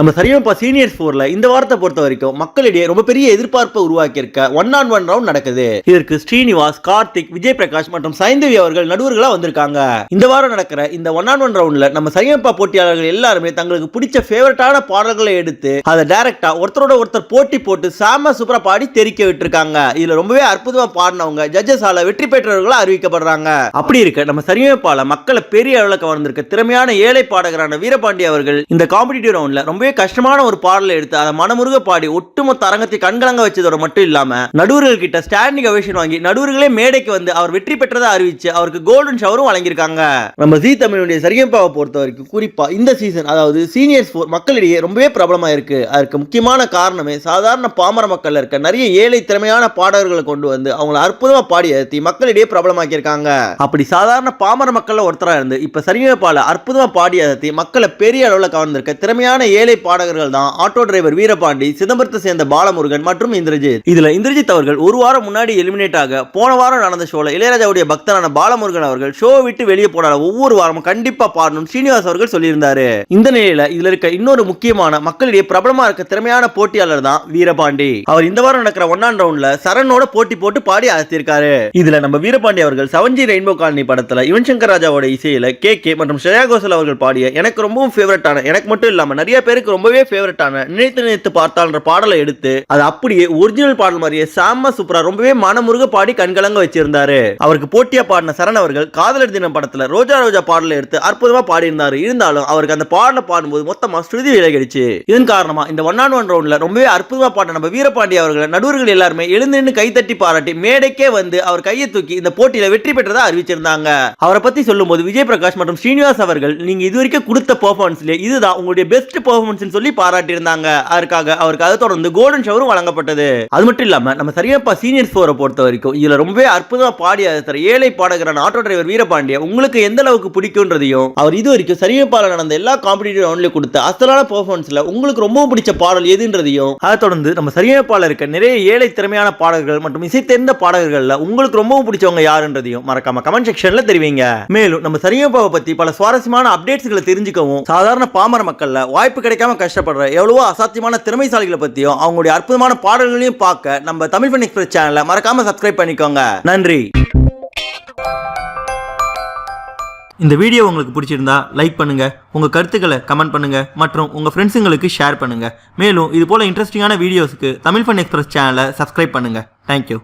நம்ம சரியாப்பா சீனியர்ஸ் ஃபோர்ல இந்த வாரத்தை பொறுத்த வரைக்கும் மக்களிடையே ரொம்ப பெரிய எதிர்பார்ப்பை உருவாக்கியிருக்க ஒன் ஆன் ஒன் ரவுண்ட் நடக்குது. இதற்கு ஸ்ரீனிவாஸ் கார்த்திக் விஜய் பிரகாஷ் மற்றும் சைந்தவி அவர்கள் நடுவர்களா வந்திருக்காங்க. இந்த வாரம் நடக்கிற இந்த ஒன் ஆன் ஒன் ரவுண்ட்ல நம்ம சரியப்பா போட்டியாளர்கள் எல்லாருமே தங்களுக்கு பிடிச்ச ஃபேவரட்டான பாடல்களை எடுத்து அதை டைரக்டா ஒருத்தரோட ஒருத்தர் போட்டி போட்டு சாம சூப்பரா பாடி தெரிக்க விட்டுருக்காங்க. இதுல ரொம்பவே அற்புதமா பாடினவங்க ஜட்ஜஸ் ஆல வெற்றி பெற்றவர்களா அறிவிக்கப்படுறாங்க. அப்படி இருக்க நம்ம சரியமைப்பால மக்களை பெரிய அளவுக்கு கவர்ந்திருக்க திறமையான ஏழை பாடகரான வீரபாண்டி அவர்கள் இந்த காம்படிட்டிவ் ரவுண்ட்ல ரொம்பவே கஷ்டமான ஒரு பாடலை எடுத்து அதை மனமுருக பாடி ஒட்டுமொத்த அரங்கத்தை கண்கலங்க வச்சதோட மட்டும் இல்லாம நடுவர்கள் கிட்ட ஸ்டாண்டிங் அவேஷன் வாங்கி நடுவர்களே மேடைக்கு வந்து அவர் வெற்றி பெற்றதை அறிவிச்சு அவருக்கு கோல்டன் ஷவரும் வழங்கியிருக்காங்க. நம்ம ஜி தமிழுடைய சரியம்பாவை பொறுத்த வரைக்கும் குறிப்பா இந்த சீசன் அதாவது சீனியர்ஸ் மக்களிடையே ரொம்பவே பிரபலமா இருக்கு. அதற்கு முக்கியமான காரணமே சாதாரண பாமர மக்கள் இருக்க நிறைய ஏழை திறமையான பாடகர்களை கொண்டு வந்து அவங்கள அற்புதமா பாடி ஏற்றி மக்களிடையே பிரபலமாக்கியிருக்காங்க. அப்படி சாதாரண பாமர மக்கள்ல ஒருத்தரா இருந்து இப்ப சரியம்பால அற்புதமா பாடி ஏற்றி மக்களை பெரிய அளவுல கவர்ந்திருக்க திறமையான ஏழை பாடகர்கள் தான் ஆட்டோ டிரைவர் வீரபாண்டி சிதம்பரத்தை சேர்ந்த பாலமுருகன் மற்றும் இந்திரஜித். இதுல இந்திரஜித் அவர்கள் ஒரு வாரம் முன்னாடி எலிமினேட் ஆக போன வாரம் நடந்த ஷோல இளையராஜாவுடைய பக்தரான பாலமுருகன் அவர்கள் ஷோ விட்டு வெளியே போனால ஒவ்வொரு வாரமும் கண்டிப்பா பாடணும் ஸ்ரீனிவாஸ் அவர்கள் சொல்லியிருந்தாரு. இந்த நிலையில இதுல இருக்க இன்னொரு முக்கியமான மக்களிடையே பிரபலமா இருக்க திறமையான போட்டியாளர் தான் வீரபாண்டி. அவர் இந்த வாரம் நடக்கிற ஒன்னாம் ரவுண்ட்ல சரணோட போட்டி போட்டு பாடி அழைத்திருக்காரு இதுல நம்ம வீரபாண்டி அவர்கள் செவன்ஜி ரெயின்போ காலனி படத்துல யுவன் சங்கர் ராஜாவோட இசையில கே கே மற்றும் ஸ்ரேயா கோஷல் அவர்கள் பாடிய எனக்கு ரொம்பவும் ஃபேவரட்டான எனக்கு மட்டும் இல்லாம நிறைய பேர் பேருக்கு ரொம்பவே ஃபேவரட்டான நினைத்து நினைத்து பார்த்தால்ன்ற பாடலை எடுத்து அது அப்படியே ஒரிஜினல் பாடல் மாதிரியே சாம சூப்பரா ரொம்பவே மனமுருக பாடி கண்கலங்க வச்சிருந்தாரு. அவருக்கு போட்டியா பாடின சரண் அவர்கள் காதலர் தினம் படத்துல ரோஜா ரோஜா பாடலை எடுத்து அற்புதமா பாடியிருந்தாரு. இருந்தாலும் அவருக்கு அந்த பாடலை பாடும்போது மொத்தமா ஸ்ருதி விலகிடுச்சு. இதன் காரணமா இந்த ஒன் ஆன் ஒன் ரவுண்ட்ல ரொம்பவே அற்புதமா பாடின நம்ம வீரபாண்டி அவர்களை நடுவர்கள் எல்லாருமே எழுந்து நின்று கைத்தட்டி பாராட்டி மேடைக்கே வந்து அவர் கையை தூக்கி இந்த போட்டியில வெற்றி பெற்றதா அறிவிச்சிருந்தாங்க. அவரை பத்தி சொல்லும்போது விஜய் பிரகாஷ் மற்றும் ஸ்ரீனிவாஸ் அவர்கள் நீங்க இது வரைக்கும் கொடுத்த பெர்ஃபார்மன்ஸ்ல இதுதான் உங்களுடைய பெஸ்ட் பெர்ஃபார்மன்ஸ் சொல்லி பாராட்டியிருந்தாங்க. அதற்காக அவருக்கு அதை தொடர்ந்து கோல்டன் ஷவரும் வழங்கப்பட்டது. அது மட்டும் இல்லாம நம்ம சரியப்பா சீனியர் ஃபோரை பொறுத்த வரைக்கும் இதுல ரொம்பவே அற்புதமா பாடி அதை ஏழை பாடகரான ஆட்டோ டிரைவர் வீரபாண்டிய உங்களுக்கு எந்த அளவுக்கு பிடிக்கும்ன்றதையும் அவர் இது வரைக்கும் சரியப்பால நடந்த எல்லா காம்படிட்டிவ் ரவுண்ட்லயும் கொடுத்த அசலான பெர்ஃபார்மன்ஸ்ல உங்களுக்கு ரொம்பவும் பிடிச்ச பாடல் எதுன்றதையும் அதை தொடர்ந்து நம்ம சரியப்பால இருக்க நிறைய ஏழை திறமையான பாடகர்கள் மற்றும் இசை தெரிந்த பாடகர்கள்ல உங்களுக்கு ரொம்பவும் பிடிச்சவங்க யாருன்றதையும் மறக்காம கமெண்ட் செக்ஷன்ல தெரிவிங்க. மேலும் நம்ம சரியப்பாவை பத்தி பல சுவாரஸ்யமான அப்டேட்ஸ்களை தெரிஞ்சுக்கவும் சாதாரண பாமர மக்கள்ல வாய்ப்பு கிடைக்காம கஷ்டப்படுற எவ்வளவோ அசாத்தியமான திறமைசாலிகளை பற்றியும் அவங்களுடைய அற்புதமான பாடல்களையும் பார்க்க நம்ம தமிழ் ஃபன் எக்ஸ்பிரஸ் சேனலை மறக்காம சப்ஸ்கிரைப் பண்ணிக்கோங்க. நன்றி. இந்த வீடியோ உங்களுக்கு பிடிச்சிருந்தா லைக் பண்ணுங்க உங்க கருத்துக்களை கமெண்ட் பண்ணுங்க மற்றும் உங்க ஃப்ரெண்ட்ஸுங்களுக்கு ஷேர் பண்ணுங்க. மேலும் இது போல இன்ட்ரெஸ்டிங்கான வீடியோஸ்க்கு தமிழ் ஃபன் எக்ஸ்பிரஸ் சேனலை சப்ஸ்கிரைப் பண்ணுங்க. Thank you